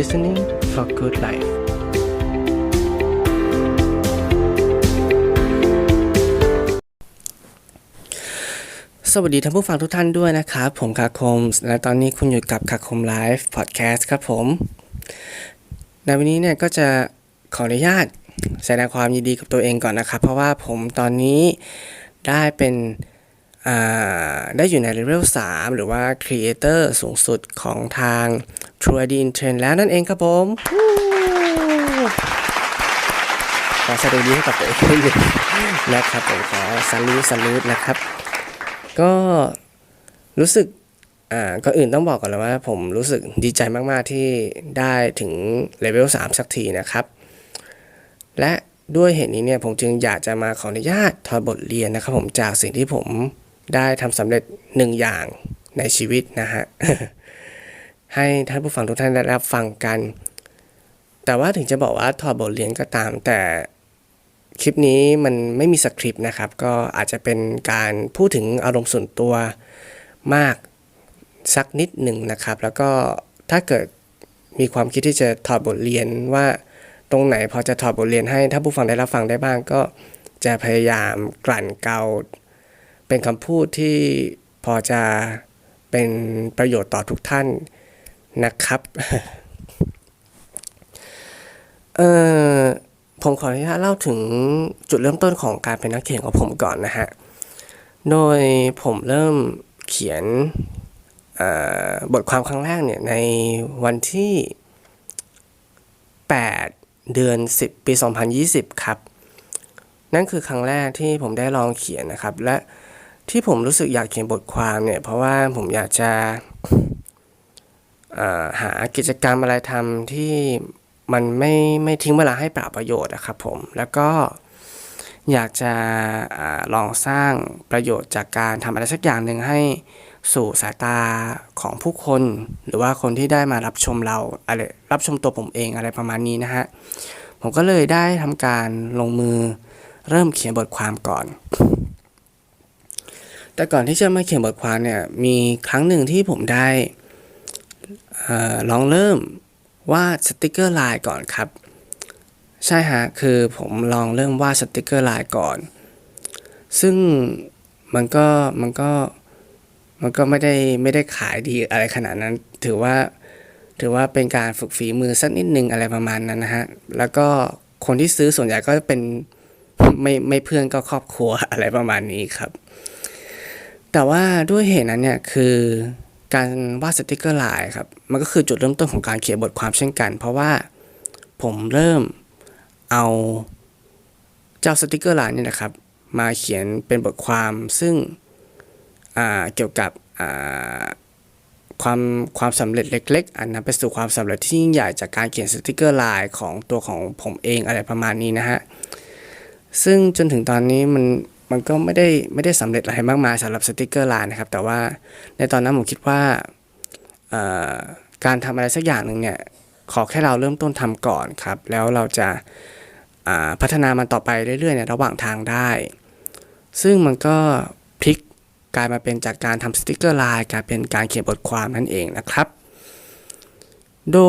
listening for good life สวัสดีท่านผู้ฟังทุกท่านด้วยนะครับ ผมคาคม และตอนนี้คุณอยู่กับคาคมไลฟ์พอดแคสต์ครับผม ในวันนี้เนี่ยก็จะขออนุญาตแสดงความยินดีกับตัวเองก่อนนะครับ เพราะว่าผมตอนนี้ได้เป็นได้อยู่ในเลเวล3หรือว่า Creator สูงสุดของทาง True ID Intern แล้วนั่นเองครับผมขอแสดงดีให้กับตัวเองดนึงนะครับผมขอสลูสัลูนะครับ ก็รู้สึกอ่าก็อื่นต้องบอกก่อนเลยว่าผมรู้สึกดีใจมากๆที่ได้ถึงเลเวล3สักทีนะครับ และด้วยเหตุนี้เนี่ยผมจึงอยากจะมาขออนุญาตถอดบทเรียนนะครับ ผมจากสิ่งที่ผมได้ทำสำเร็จหนึ่งอย่างในชีวิตนะฮะ ให้ท่านผู้ฟังทุกท่านได้รับฟังกัน แต่ว่าถึงจะบอกว่าถอดบทเรียนก็ตาม แต่คลิปนี้มันไม่มีสคริปต์นะครับ ก็อาจจะเป็นการพูดถึงอารมณ์ส่วนตัวมากสักนิดหนึ่งนะครับ แล้วก็ถ้าเกิดมีความคิดที่จะถอดบทเรียนว่าตรงไหนพอจะถอดบทเรียนให้ถ้าผู้ฟังได้รับฟังได้บ้างก็จะพยายามกลั่นเกาเป็นคำพูดที่พอจะเป็นประโยชน์ต่อทุกท่าน นะครับเออผมขออนุญาตเล่าถึงจุดเริ่มต้นของการเป็นนักเขียนของผมก่อนนะฮะ โดยผมเริ่มเขียนบทความครั้งแรกเนี่ยในวันที่ 8 เดือน 10 ปี 2020 ครับ นั่นคือครั้งแรกที่ผมได้ลองเขียนนะครับ และที่ผมรู้สึกอยากเขียนบทความเนี่ย เพราะว่าผมอยากจะ หากิจกรรมอะไรทำที่มันไม่ไม่ทิ้งเวลาให้เปล่าประโยชน์นะครับผม แล้วก็อยากจะอลองสร้างประโยชน์จากการทำอะไรสักอย่างหนึ่งให้สู่สายตาของผู้คน หรือว่าคนที่ได้มารับชมเราอะไรรับชมตัวผมเองอะไรประมาณนี้นะฮะ ผมก็เลยได้ทำการลงมือเริ่มเขียนบทความก่อน แต่ก่อนที่จะมาเขียนบทความเนี่ยมีครั้งหนึ่งที่ผมได้ ออลองเริ่มวาดสติกเกอร์ลายก่อนครับ ใช่ฮะคือผมลองเริ่มวาดสติกเกอร์ลายก่อน ซึ่งมันก็มันก็มันก็ไม่ได้ไม่ได้ขายดีอะไรขนาดนั้น ถือว่าถือว่าเป็นการฝึกฝีมือสักนิดนึงอะไรประมาณนั้นนะฮะ แล้วก็คนที่ซื้อส่วนใหญ่ก็เป็นไม่ไม่เพื่อนก็ครอบครัวอะไรประมาณนี้ครับ แต่ว่าด้วยเหตุนั้นเนี่ยคือ การวาดสติกเกอร์ลายครับมันก็คือจุดเริ่มต้นของการเขียนบทความเช่นกัน เพราะว่าผมเริ่มเอาเจ้าสติกเกอร์ลายเนี่ยนะครับ มาเขียนเป็นบทความซึ่งเกี่ยวกับความความสำเร็จเล็ก ๆ อันนำไปสู่ความสำเร็จที่ยิ่งใหญ่จากการเขียนสติกเกอร์ลายของตัวของผมเองอะไรประมาณนี้นะฮะซึ่งจนถึงตอนนี้มัน มันก็ไม่ได้ไม่ได้สำเร็จอะไรมากมายสำหรับสติกเกอร์ไลน์นะครับ แต่ว่าในตอนนั้นผมคิดว่าการทำอะไรสักอย่างหนึ่งเนี่ยขอแค่เราเริ่มต้นทำก่อนครับ แล้วเราจะพัฒนามันต่อไปเรื่อยๆในระหว่างทางได้ ซึ่งมันก็พลิกกลายมาเป็นจากการทำสติกเกอร์ไลน์กลายเป็นการเขียนบทความนั่นเองนะครับ โด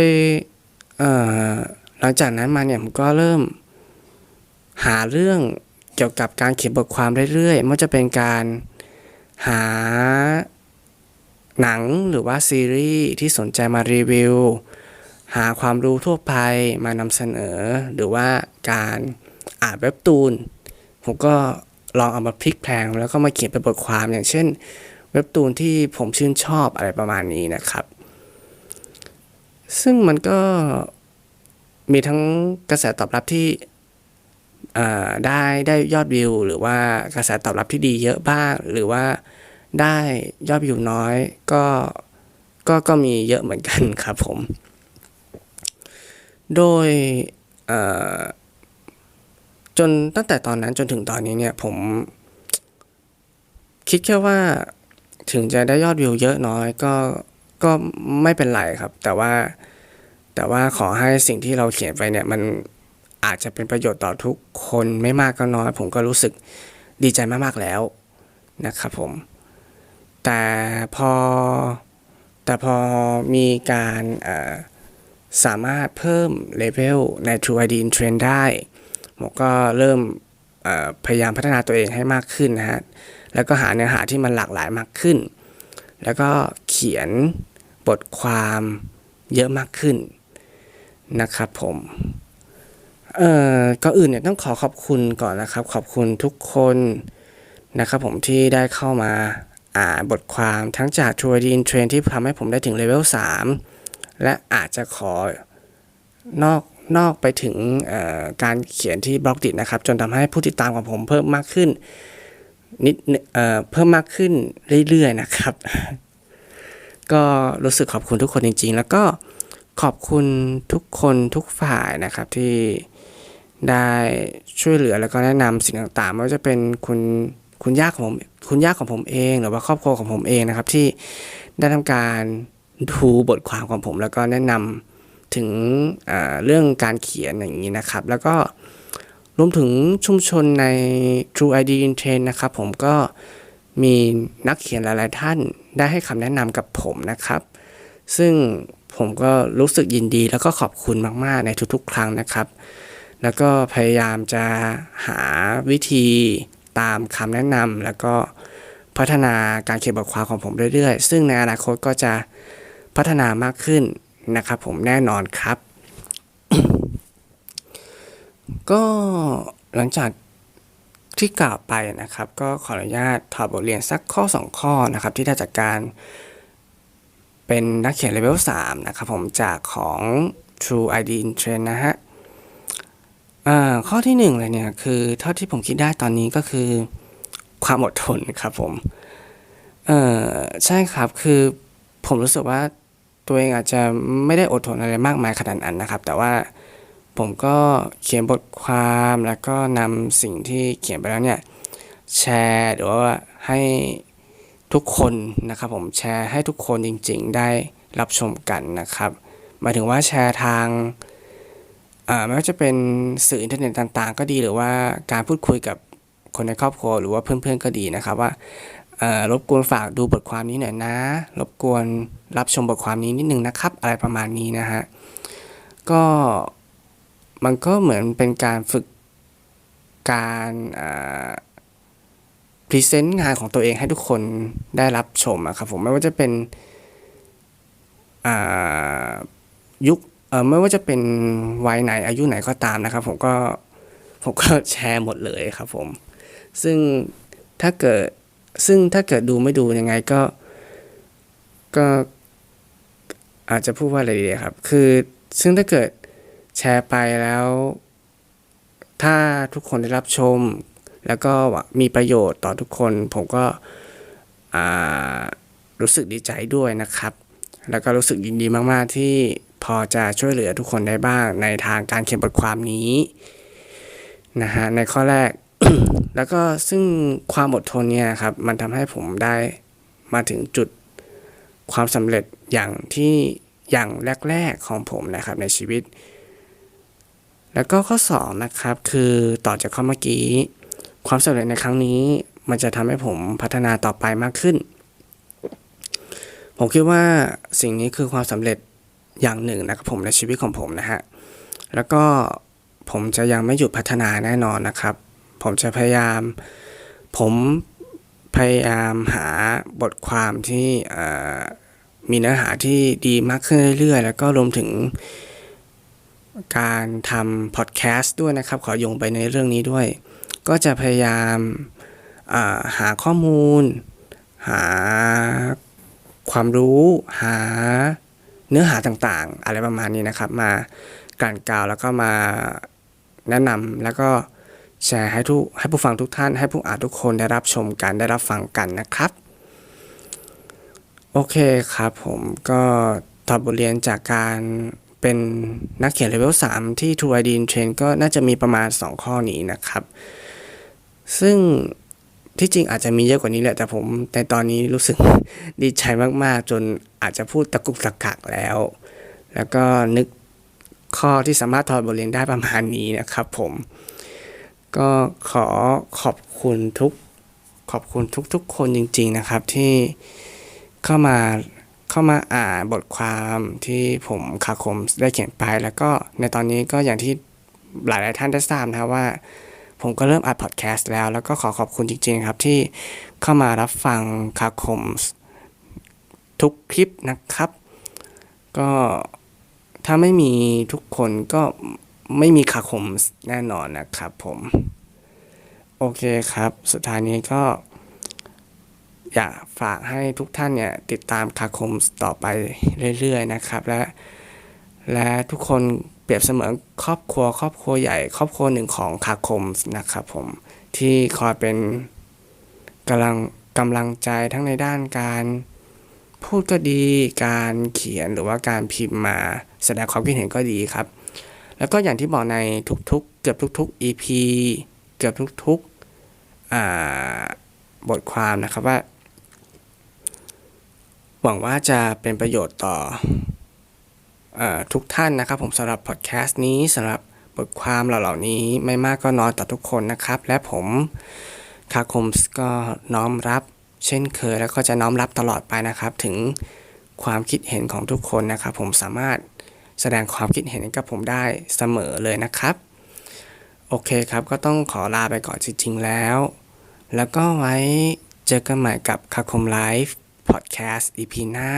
ยหลังจากนั้นมาเนี่ยผมก็เริ่มหาเรื่อง กี่ยวกับการเขียนบทความเรื่อยๆไม่ว่าจะเป็นการหาหนังหรือว่าซีรีส์ที่สนใจมารีวิว หาความรู้ทั่วไปมานำเสนอ หรือว่าการอ่านเว็บตูน ผมก็ลองเอามาพลิกแพลงแล้วก็มาเขียนเป็นบทความอย่างเช่น เว็บตูนที่ผมชื่นชอบอะไรประมาณนี้นะครับ ซึ่งมันก็มีทั้งกระแสตอบรับที่ ได้ได้ยอดวิว หรือว่ากระแสตอบรับที่ดีเยอะบ้าง หรือว่าได้ยอดวิวน้อยก็ก็ก็มีเยอะเหมือนกันครับผม โดยจนตั้งแต่ตอนนั้นจนถึงตอนนี้เนี่ยผมคิดแค่ว่าถึงจะได้ยอดวิวเยอะน้อยก็ก็ไม่เป็นไรครับ แต่ว่าแต่ว่าขอให้สิ่งที่เราเขียนไปเนี่ยมัน อาจจะเป็นประโยชน์ต่อทุกคนไม่มากก็น้อย ผมก็รู้สึกดีใจมากๆแล้วนะครับผม แต่พอแต่พอมีการสามารถเพิ่มเลเวลใน True ID in Trend ได้ ผมก็เริ่มพยายามพัฒนาตัวเองให้มากขึ้นนะฮะ แล้วก็หาเนื้อหาที่มันหลากหลายมากขึ้น แล้วก็เขียนบทความเยอะมากขึ้นนะครับผม เอ่อก็อื่นเนี่ยต้องขอขอบคุณก่อนนะครับ ขอบคุณทุกคนนะครับผมที่ได้เข้ามาอ่านบทความทั้งจาก True ID in Trend ที่ทำให้ผมได้ถึงเลเวล3 และอาจจะขอนอกนอกไปถึงการเขียนที่บล็อกดินะครับ จนทำให้ผู้ติดตามของผมเพิ่มมากขึ้นนิดเเพิ่มมากขึ้นเรื่อยๆนะครับ ก็รู้สึกขอบคุณทุกคนจริง ๆ แล้วก็ขอบคุณทุกคนทุกฝ่ายนะครับที่ ได้ช่วยเหลือแล้วก็แนะนำสิ่งต่างๆไม่ว่าจะเป็นคุณคุณย่าของผมคุณย่าของผมเอง หรือว่าครอบครัวของผมเองนะครับ ที่ได้ทำการดูบทความของผม แล้วก็แนะนำถึงเอ่อเรื่องการเขียนอย่างนี้นะครับ แล้วก็รวมถึงชุมชนใน True ID in Train นะครับผมก็มีนักเขียนหลาย ๆ ท่านได้ให้คำแนะนำกับผมนะครับ ซึ่งผมก็รู้สึกยินดีแล้วก็ขอบคุณมาก ๆ ในทุก ๆ ครั้งนะครับ แล้วก็พยายามจะหาวิธีตามคำแนะนำแล้วก็พัฒนาการเขียนบทความของผมเรื่อยๆ ซึ่งในอนาคตก็จะพัฒนามากขึ้นนะครับผมแน่นอนครับ ก็หลังจากที่กล่าวไปนะครับ ก็ขออนุญาตถอดบทเรียนสักข้อ 2 ข้อนะครับ ที่ได้จากการเป็นนักเขียนเลเวล3นะครับผมจากของ True ID in Trend นะฮะ ข้อที่หนึ่งเลยเนี่ยคือเท่าที่ผมคิดได้ตอนนี้ก็คือความอดทนครับผมเออใช่ครับคือผมรู้สึกว่าตัวเองอาจจะไม่ได้อดทนอะไรมากมายขนาดนั้นนะครับ แต่ว่าผมก็เขียนบทความแล้วก็นำสิ่งที่เขียนไปแล้วเนี่ยแชร์หรือว่าให้ทุกคนนะครับ ผมแชร์ให้ทุกคนจริง ๆ ได้รับชมกันนะครับหมายถึงว่าแชร์ทาง ไม่ว่าจะเป็นสื่ออินเทอร์เน็ตต่างๆ ก็ดีหรือว่าการพูดคุยกับคนในครอบครัวหรือว่าเพื่อนๆก็ดีนะครับว่ารบกวนฝากดูบทความนี้หน่อยนะ รบกวนรับชมบทความนี้นิดนึงนะครับ อะไรประมาณนี้นะฮะ ก็มันก็เหมือนเป็นการฝึกการพรีเซนต์งานของตัวเองให้ทุกคนได้รับชมอะครับผมไม่ว่าจะเป็นยุค ไม่ว่าจะเป็นวัยไหนอายุไหนก็ตามนะครับ ผมก็ผมก็แชร์หมดเลยครับผม ซึ่งถ้าเกิดซึ่งถ้าเกิดดูไม่ดูยังไงก็ก็อาจจะพูดว่าอะไรดีครับ คือซึ่งถ้าเกิดแชร์ไปแล้ว ถ้าทุกคนได้รับชม แล้วก็มีประโยชน์ต่อทุกคน ผมก็รู้สึกดีใจด้วยนะครับ แล้วก็รู้สึกยินดีมาก ๆ ที่ พอจะช่วยเหลือทุกคนได้บ้างในทางการเขียนบทความนี้นะฮะในข้อแรก แล้วก็ซึ่งความอดทนเนี่ยครับมันทำให้ผมได้มาถึงจุดความสำเร็จอย่างที่อย่างแรก ๆ ของผมนะครับในชีวิต แล้วก็ข้อ2นะครับคือต่อจากข้อเมื่อกี้ ความสำเร็จในครั้งนี้ มันจะทำให้ผมพัฒนาต่อไปมากขึ้น ผมคิดว่าสิ่งนี้คือความสำเร็จ อย่างหนึ่งนะครับผมในชีวิตของผมนะฮะแล้วก็ผมจะยังไม่หยุดพัฒนาแน่นอนนะครับ ผมจะพยายาม ผมพยายามหาบทความที่มีเนื้อหาที่ดีมากขึ้นเรื่อยๆ แล้วก็รวมถึงการทำพอดแคสต์ด้วยนะครับ ขอโยงไปในเรื่องนี้ด้วย ก็จะพยายามาหาข้อมูล หาความรู้ หา เนื้อหาต่างๆ อะไรประมาณนี้นะครับ มากลั่นกล่าวแล้วก็มาแนะนำแล้วก็แชร์ให้ทุกให้ผู้ฟังทุกท่าน ให้ผู้อ่านทุกคนได้รับชมกันได้รับฟังกันนะครับ โอเคครับผมก็ถอดบทเรียนจากการเป็นนักเขียนเลเวล3ที่ True ID in Train ก็น่าจะมีประมาณ 2 ข้อนี้นะครับ ซึ่ง ที่จริงอาจจะมีเยอะกว่านี้แหละ แต่ผมในตอนนี้รู้สึกดีใจมากๆ จนอาจจะพูดตะกุกตะกักแล้ว แล้วก็นึกข้อที่สามารถถอดบทเรียนได้ประมาณนี้นะครับผม ก็ขอขอบคุณทุกขอบคุณทุกๆ คนจริง ๆนะครับที่เข้ามาเข้ามาอ่านบทความที่ผมคาคมได้เขียนไป แล้วก็ในตอนนี้ก็อย่างที่หลายๆท่านได้ทราบนะว่า ผมก็เริ่มอัดพอดแคสต์แล้ว แล้วก็ขอขอบคุณจริงๆครับที่เข้ามารับฟังคาคมทุกคลิปนะครับ ก็ถ้าไม่มีทุกคนก็ไม่มีคาคมแน่นอนนะครับผม โอเคครับ สุดท้ายนี้ก็ อยากฝากให้ทุกท่านเนี่ยติดตามคาคมต่อไปเรื่อยๆนะครับ และและทุกคน รียบเสมือนครอบครัว ครอบครัวใหญ่ ครอบครัวหนึ่งของคาคมนะครับผมที่คอยเป็นกำลังกำลังใจทั้งในด้านการพูดก็ดีการเขียนหรือว่าการพิมพ์มาแสดงความคิดเห็นก็ดีครับ แล้วก็อย่างที่บอกในทุกๆ เกือบทุกๆ EP เกือบทุกๆบทความนะครับว่า หวังว่าจะเป็นประโยชน์ต่อ ทุกท่านนะครับผมสำหรับพอดแคสต์นี้สำหรับบทความเหล่านี้ไม่มากก็น้อยต่อทุกคนนะครับ และผมคาคมก็น้อมรับ เช่นเคยแล้วก็จะน้อมรับตลอดไปนะครับ ถึงความคิดเห็นของทุกคนนะครับ ผมสามารถแสดงความคิดเห็นกับผมได้เสมอเลยนะครับ โอเคครับก็ต้องขอลาไปก่อนจริงๆแล้ว แล้วก็ไว้เจอกันใหม่กับคาคมไลฟ์พอดแคสต์ EP หน้า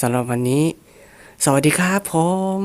สำหรับวันนี้ สวัสดีครับผม